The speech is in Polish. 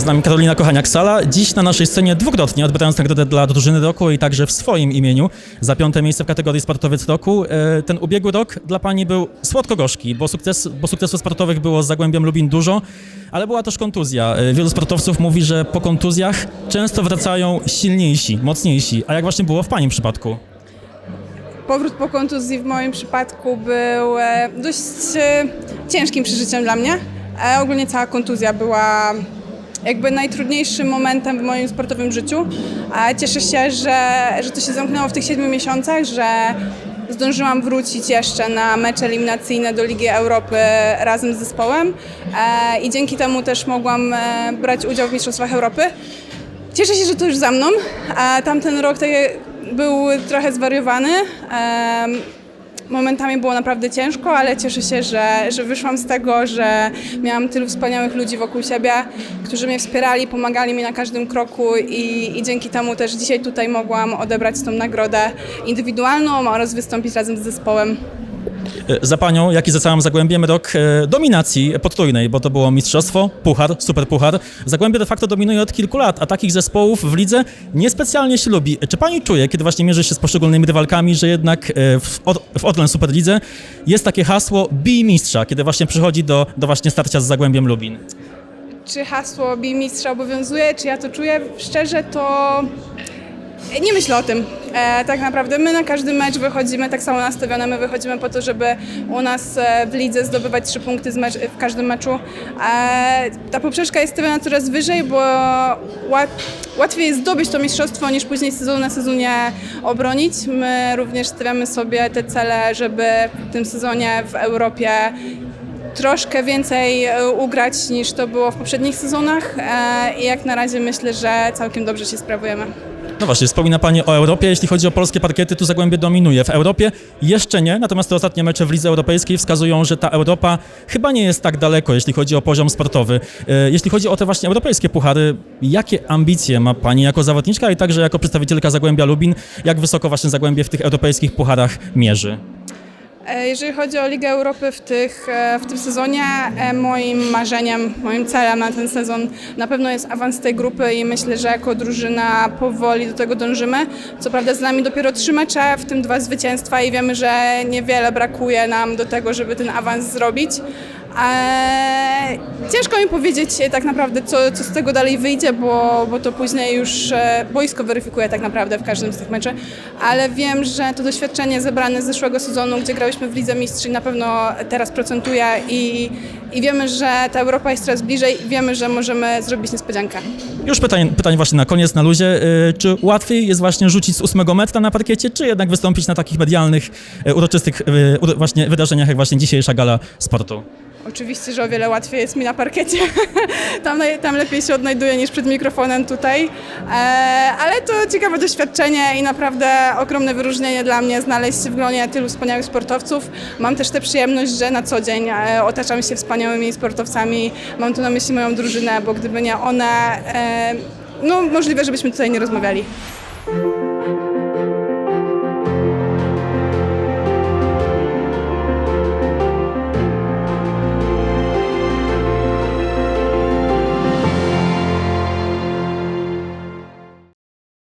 Z nami Karolina Kochaniak-Sala. Dziś na naszej scenie dwukrotnie odbierając nagrodę dla drużyny roku i także w swoim imieniu za piąte miejsce w kategorii sportowiec roku. E, Ten ubiegły rok dla Pani był słodko-gorzki, bo, sukces, bo sukcesów sportowych było z Zagłębiem Lubin dużo, ale była też kontuzja. E, Wielu sportowców mówi, że po kontuzjach często wracają silniejsi, mocniejsi. A jak właśnie było w Pani przypadku? Powrót po kontuzji w moim przypadku był e, dość ciężkim przeżyciem dla mnie. Ogólnie cała kontuzja była jakby najtrudniejszym momentem w moim sportowym życiu. Cieszę się, że, że to się zamknęło w tych siedmiu miesiącach, że zdążyłam wrócić jeszcze na mecze eliminacyjne do Ligi Europy razem z zespołem e, i dzięki temu też mogłam e, brać udział w Mistrzostwach Europy. Cieszę się, że to już za mną. Tamten rok tak, był trochę zwariowany. Momentami było naprawdę ciężko, ale cieszę się, że, że wyszłam z tego, że miałam tylu wspaniałych ludzi wokół siebie, którzy mnie wspierali, pomagali mi na każdym kroku i, i dzięki temu też dzisiaj tutaj mogłam odebrać tą nagrodę indywidualną oraz wystąpić razem z zespołem. E, Za Panią, jak i za całym Zagłębiem rok e, dominacji potrójnej, bo to było mistrzostwo, puchar, superpuchar. Zagłębie de facto dominuje od kilku lat, a takich zespołów w lidze niespecjalnie się lubi. Czy Pani czuje, kiedy właśnie mierzy się z poszczególnymi rywalkami, że jednak e, w, Od- w Orlen Superlidze jest takie hasło bij mistrza, kiedy właśnie przychodzi do, do właśnie starcia z Zagłębiem Lubin? Czy hasło bij mistrza obowiązuje, czy ja to czuję? Szczerze to nie myślę o tym. E, tak naprawdę my na każdy mecz wychodzimy tak samo nastawione. My wychodzimy po to, żeby u nas e, w lidze zdobywać trzy punkty mecz, w każdym meczu. E, ta poprzeczka jest stawiana coraz wyżej, bo łat, łatwiej jest zdobyć to mistrzostwo niż później z sezonu na sezonie obronić. My również stawiamy sobie te cele, żeby w tym sezonie w Europie troszkę więcej e, ugrać niż to było w poprzednich sezonach e, i jak na razie myślę, że całkiem dobrze się sprawujemy. No właśnie, wspomina Pani o Europie. Jeśli chodzi o polskie parkiety, tu Zagłębie dominuje. W Europie jeszcze nie, natomiast te ostatnie mecze w Lidze Europejskiej wskazują, że ta Europa chyba nie jest tak daleko, jeśli chodzi o poziom sportowy. E, Jeśli chodzi o te właśnie europejskie puchary, jakie ambicje ma Pani jako zawodniczka i także jako przedstawicielka Zagłębia Lubin? Jak wysoko właśnie Zagłębie w tych europejskich pucharach mierzy? E, Jeżeli chodzi o Ligę Europy w, tych, e, w tym sezonie, e, moim marzeniem, moim celem na ten sezon na pewno jest awans tej grupy i myślę, że jako drużyna powoli do tego dążymy. Co prawda z nami dopiero trzy mecze, w tym dwa zwycięstwa i wiemy, że niewiele brakuje nam do tego, żeby ten awans zrobić. Eee, ciężko mi powiedzieć tak naprawdę, co, co z tego dalej wyjdzie, bo, bo to później już e, boisko weryfikuje tak naprawdę w każdym z tych meczy, ale wiem, że to doświadczenie zebrane z zeszłego sezonu, gdzie grałyśmy w Lidze Mistrzów na pewno teraz procentuje i, i wiemy, że ta Europa jest coraz bliżej wiemy, że możemy zrobić niespodziankę. Już pytań, właśnie na koniec, na luzie. E, Czy łatwiej jest właśnie rzucić z ósmego metra na parkiecie, czy jednak wystąpić na takich medialnych, e, uroczystych e, uro- właśnie wydarzeniach, jak właśnie dzisiejsza gala sportu? Oczywiście, że o wiele łatwiej jest mi na parkiecie. tam, tam lepiej się odnajduję niż przed mikrofonem tutaj. E, ale to ciekawe doświadczenie i naprawdę ogromne wyróżnienie dla mnie znaleźć się w gronie tylu wspaniałych sportowców. Mam też tę przyjemność, że na co dzień e, otaczam się wspaniałymi sportowcami. Mam tu na myśli moją drużynę, bo gdyby nie one, e, no możliwe, żebyśmy tutaj nie rozmawiali.